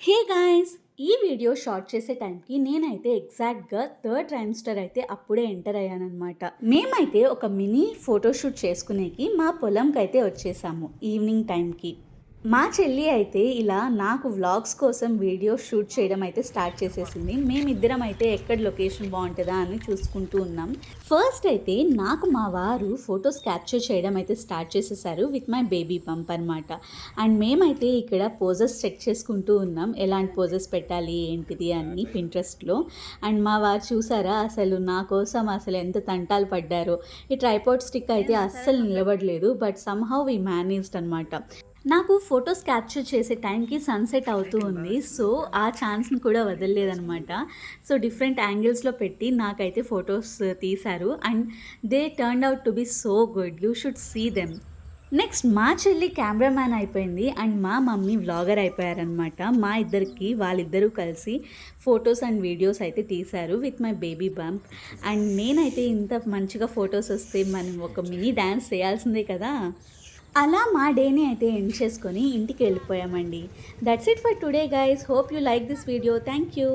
హే guys ఈ video short చేసే టైంకి నేనైతే ఎగ్జాక్ట్గా థర్డ్ ట్రైమ్స్టర్ అయితే అప్పుడే ఎంటర్ అయ్యానమాట మేమైతే ఒక మినీ ఫోటోషూట్ చేసుకునేకి మా పొలంకి అయితే వచ్చేసాము ఈవినింగ్ టైంకి. మా చెల్లి అయితే ఇలా నాకు వ్లాగ్స్ కోసం వీడియో షూట్ చేయడం అయితే స్టార్ట్ చేసేసింది. మేమిద్దరం అయితే ఎక్కడ లొకేషన్ బాగుంటుందా అని చూసుకుంటూ ఉన్నాం. ఫస్ట్ అయితే నాకు మా వారు ఫొటోస్ క్యాప్చర్ చేయడం అయితే స్టార్ట్ చేసేసారు విత్ మై బేబీ పంప్ అనమాట అండ్ మేమైతే ఇక్కడ పోజెస్ చెక్ చేసుకుంటూ ఉన్నాం. ఎలాంటి పోజెస్ పెట్టాలి ఏంటిది అని పింట్రెస్ట్లో అండ్ మా వారు చూసారా అసలు నా కోసం అసలు ఎంత తంటాలు పడ్డారో. ఈ ట్రైపాడ్ స్టిక్ అయితే అస్సలు నిలబడలేదు బట్ సమ్హౌ వీ మేనేజ్డ్ అనమాట నాకు ఫొటోస్ క్యాప్చర్ చేసే టైంకి సన్సెట్ అవుతూ ఉంది. సో ఆ ఛాన్స్ని కూడా వదలలేదనమాట సో డిఫరెంట్ యాంగిల్స్లో పెట్టి నాకైతే ఫొటోస్ తీశారు. And they turn out to be so good. You should see them. Next మా చెల్లి కెమెరామ్యాన్ అయిపోయింది. అండ్ మా మమ్మీ వ్లాగర్ అయిపోయారనమాట మా ఇద్దరికి వాళ్ళిద్దరూ కలిసి ఫొటోస్ అండ్ వీడియోస్ అయితే తీశారు with my baby bump. And నేనైతే ఇంత మంచిగా ఫొటోస్ వస్తే మనం ఒక మినీ డ్యాన్స్ చేయాల్సిందే కదా. అలా మా డేని అయితే ఎండ్ చేసుకొని ఇంటికి వెళ్ళిపోయామండి. That's it for today guys hope you like this video thank you